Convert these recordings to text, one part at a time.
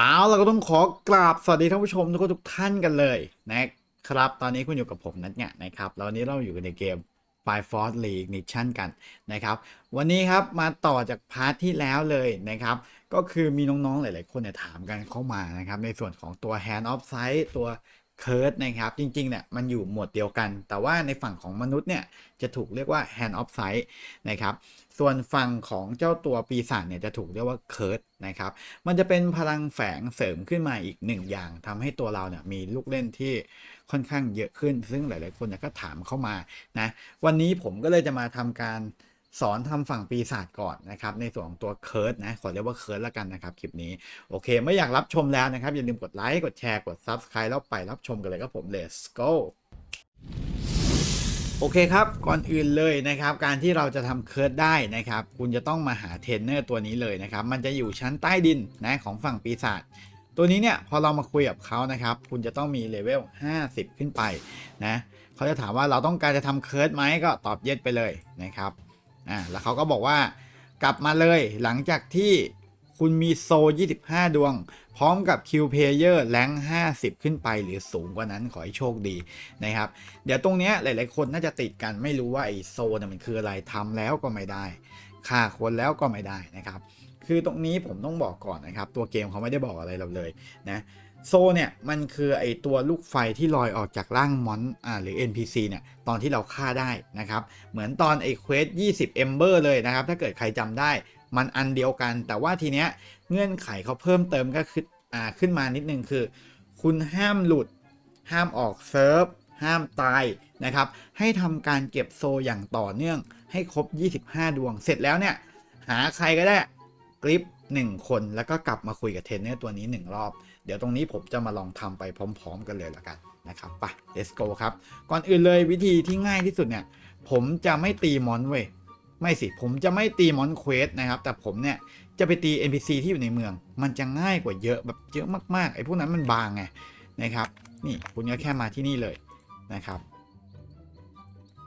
เอาเราก็ต้องขอกราบสวัสดีท่านผู้ชมทุกคนทุกท่านกันเลยนะครับ ตอนนี้คุณอยู่กับผมนัทเนี่ยนะครับแล้ววันนี้เราอยู่กันในเกม Fire Force League Nation กันนะครับ วันนี้ครับมาต่อจากพาร์ทที่แล้วเลยนะครับ ก็คือมีน้องๆหลาย ๆ คนเนี่ยถามกันเข้ามานะครับ ในส่วนของตัว Hand of Sight ตัว เคิร์ดนะครับ จริงๆเนี่ยมันอยู่หมวดเดียวกัน แต่ว่าในฝั่งของมนุษย์เนี่ยจะถูกเรียกว่า Hand of Sight นะครับ ส่วนฝั่งของเจ้าตัวปีศาจเนี่ยจะถูกเรียกว่าเคิร์ดนะครับ มันจะเป็นพลังแฝงเสริมขึ้นมาอีกหนึ่งอย่างทำให้ตัวเราเนี่ยมีลูกเล่นที่ค่อนข้างเยอะขึ้น ซึ่งหลายๆคนก็ถามเข้ามานะ วันนี้ผมก็เลยจะมาทำการ สอนทำฝั่งปีศาจก่อนนะครับ ในส่วนของตัวเคิร์ดนะ ขอเรียกว่าเคิร์ดแล้วกันนะครับ คลิปนี้ โอเค ไม่อยากรับชมแล้วนะครับ อย่าลืมกดไลค์กดแชร์กด Subscribe แล้วไปรับชมกันเลยครับผม let's go โอเคครับ ก่อนอื่นเลยนะครับ การที่เราจะทำเคิร์ดได้นะครับ คุณจะต้องมาหาเทรนเนอร์ตัวนี้เลยนะครับ มันจะอยู่ชั้นใต้ดินนะของฝั่งปีศาจตัวนี้เนี่ยพอเรามาคุยกับเขานะครับ คุณจะต้องมีเลเวล 50 ขึ้นไปนะเขาจะถามว่าเราต้องการจะทำเคิร์ดไหมก็ตอบเย็ดไปเลยนะครับ อ่าแล้วเขาก็บอกว่ากลับมาเลยหลังจากที่คุณมีโซ 25 ดวง พร้อมกับคิวเพเยอร์แรง50 ขึ้นไปหรือสูงกว่านั้นขอให้โชคดีนะครับ เดี๋ยวตรงเนี้ยหลาย ๆ คนน่าจะติดกันไม่รู้ว่าไอโซเนี่ยมันคืออะไรทำแล้วก็ไม่ได้ฆ่าคนแล้วก็ไม่ได้นะครับ คือตรงนี้ผมต้องบอกก่อนนะครับ ตัวเกมเขาไม่ได้บอกอะไรเราเลยนะโซเนี่ยมันคือไอตัวลูกไฟที่ลอยออกจากร่างมอนอ่าหรือ NPC เนี่ยตอนที่เราฆ่าได้นะครับ เหมือนตอนไอเควส20 Ember เลยนะครับ ถ้าเกิดใครจำได้มันอันเดียวกัน แต่ว่าทีเนี้ยเงื่อนไขเขาเพิ่มเติมก็คืออ่าขึ้นมานิดนึงคือ คุณห้ามหลุด ห้ามออกเซิร์ฟห้ามตายนะครับ ให้ทำการเก็บโซอย่างต่อเนื่อง ให้ครบ 25 ดวงเสร็จแล้วเนี่ยหาใครก็ได้ กริป1 คนแล้วก็กลับมาคุยกับเทรนเนอร์ตัวนี้ 1 รอบ เดี๋ยวตรงนี้ผมจะมาลองทำไปพร้อม ๆ กันเลยละกันนะครับไป let's go ครับ ก่อนอื่นเลยวิธีที่ง่ายที่สุดเนี่ย ผมจะไม่ตีมอนเว้ยไม่สิ ผมจะไม่ตีมอนเควสนะครับ แต่ผมเนี่ยจะไปตี NPC ที่อยู่ในเมือง มันจะง่ายกว่าเยอะแบบเยอะมากๆไอ้พวกนั้นมันบางไงนะครับนี่คุณก็แค่มาที่นี่เลยนะครับ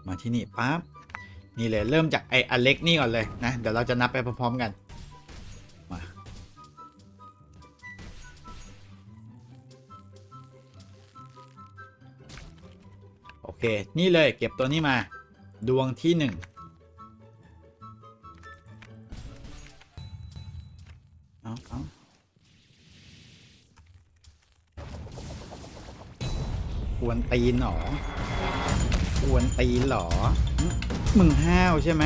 มาที่นี่ปั๊บนี่เลยเริ่มจากไอ้อเล็กนี่ก่อนเลยนะเดี๋ยวเราจะนับไปพร้อมๆกัน เค นี่เลยเก็บตัวนี้มา ดวงที่หนึ่งเอาเอาควรตีนหรอควรตีนหรอ มึงห้าวใช่ไหม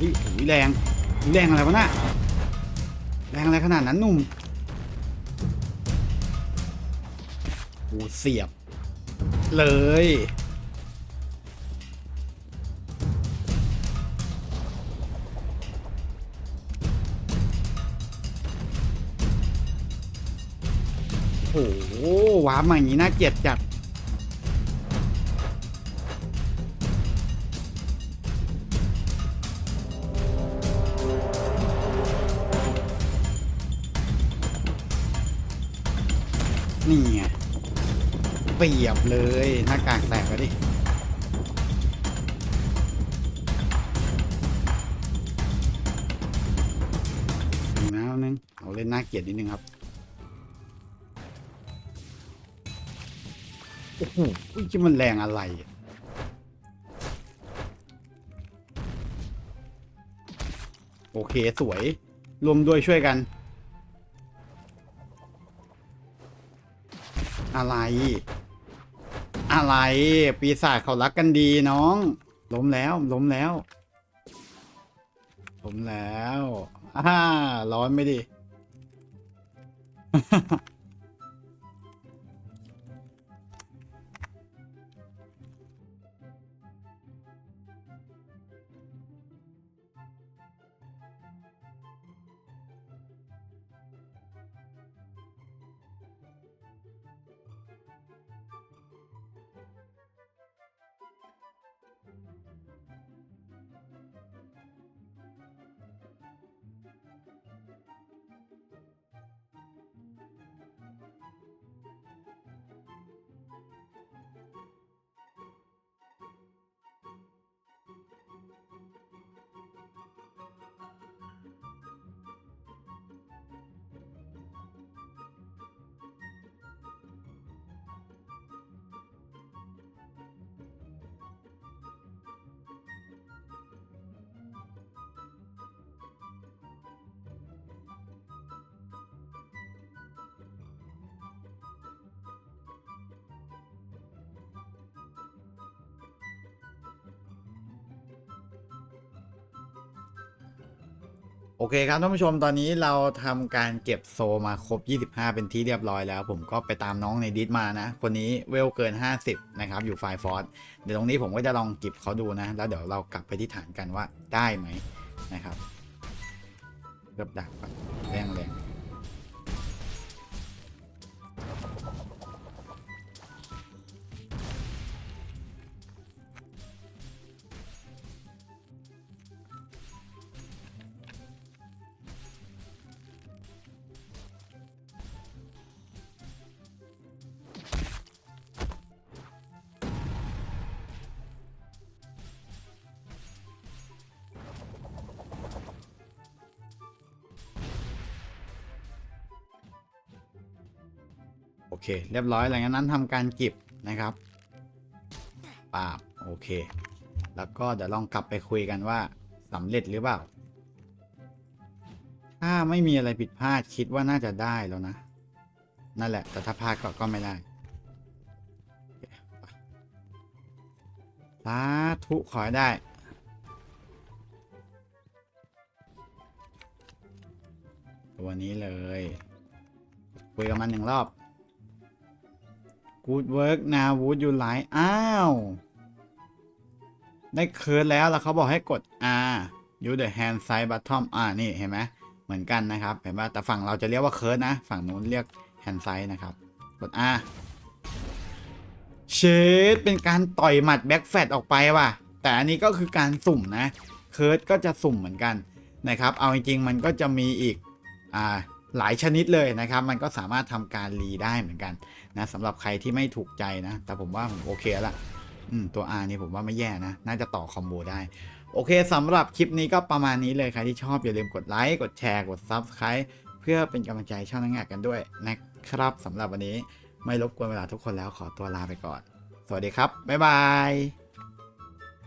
โอ้โหโอ้โหแรงแรงอะไรวะน่ะแรงอะไรขนาดนั้นหนุ่มโอ้เสียบ เลย โอ้โหว้าร์ปมาอย่างนี้น่าเกลียดจัด นี่ไงเปียบเลยหน้ากากแตกแล้วดิอีกแล้วนึงเอาเล่นน่าเกลียดนิดนึงครับโอ้โหที่มันแรงอะไรโอเค สวย รวมด้วยช่วยกัน อะไร อะไร ปีศาจเขารักกันดีน้อง ล้มแล้วล้มแล้ว ล้มแล้วอ่าร้อนไม่ดี โอเคครับท่านผู้ชมตอนนี้เราทำการเก็บโซมาครบ 25 เป็นที่เรียบร้อยแล้ว ผมก็ไปตามน้องในดิสมานะ คนนี้เวลเกิน 50 นะครับ อยู่ไฟฟอร์สเดี๋ยวตรงนี้ผมก็จะลองเก็บเขาดูนะ แล้วเดี๋ยวเรากลับไปที่ฐานกันว่าได้ไหมนะครับเกือบดักก่อนแรงแรง เค เรียบร้อยหลังจากนั้นทำการเก็บนะครับปาบโอเค แล้วก็เดี๋ยวลองกลับไปคุยกันว่าสำเร็จหรือเปล่า ถ้าไม่มีอะไรผิดพลาดคิดว่าน่าจะได้แล้วนะ นั่นแหละ แต่ถ้าพลาดก็ก็ไม่ได้สาธุขอให้ได้ตัวนี้เลย คุยกับมันหนึ่งรอบ Good work now would you like อ้าว ได้เคิร์ดแล้วแล้วเขาบอกให้กด R use the hand side bottom อ่านี่เห็นไหมเหมือนกันนะครับ เห็นป่ะแต่ฝั่งเราจะเรียกว่าเคิร์ดนะ ฝั่งนู้นเรียก hand side นะครับ กด R เชดเป็นการต่อยหมัดแบ็กแฟตออกไปว่ะ แต่อันนี้ก็คือการสุ่มนะ เคิร์ดก็จะสุ่มเหมือนกันนะครับ เอาจริงๆมันก็จะมีอีก อ่า หลายชนิดเลยนะครับ มันก็สามารถทำการรีได้เหมือนกันนะสำหรับใครที่ไม่ถูกใจนะ แต่ผมว่าผมโอเคแล้วละตัว R นี่ผมว่าไม่แย่นะ น่าจะต่อคอมโบได้ โอเคสำหรับคลิปนี้ก็ประมาณนี้เลยใครที่ชอบอย่าลืมกดไลค์กดแชร์กด Subscribe เพื่อเป็นกำลังใจช่องนักงานกันด้วยนะครับสำหรับวันนี้ไม่รบกวนเวลาทุกคนแล้วขอตัวลาไปก่อน สวัสดีครับ บ๊ายบาย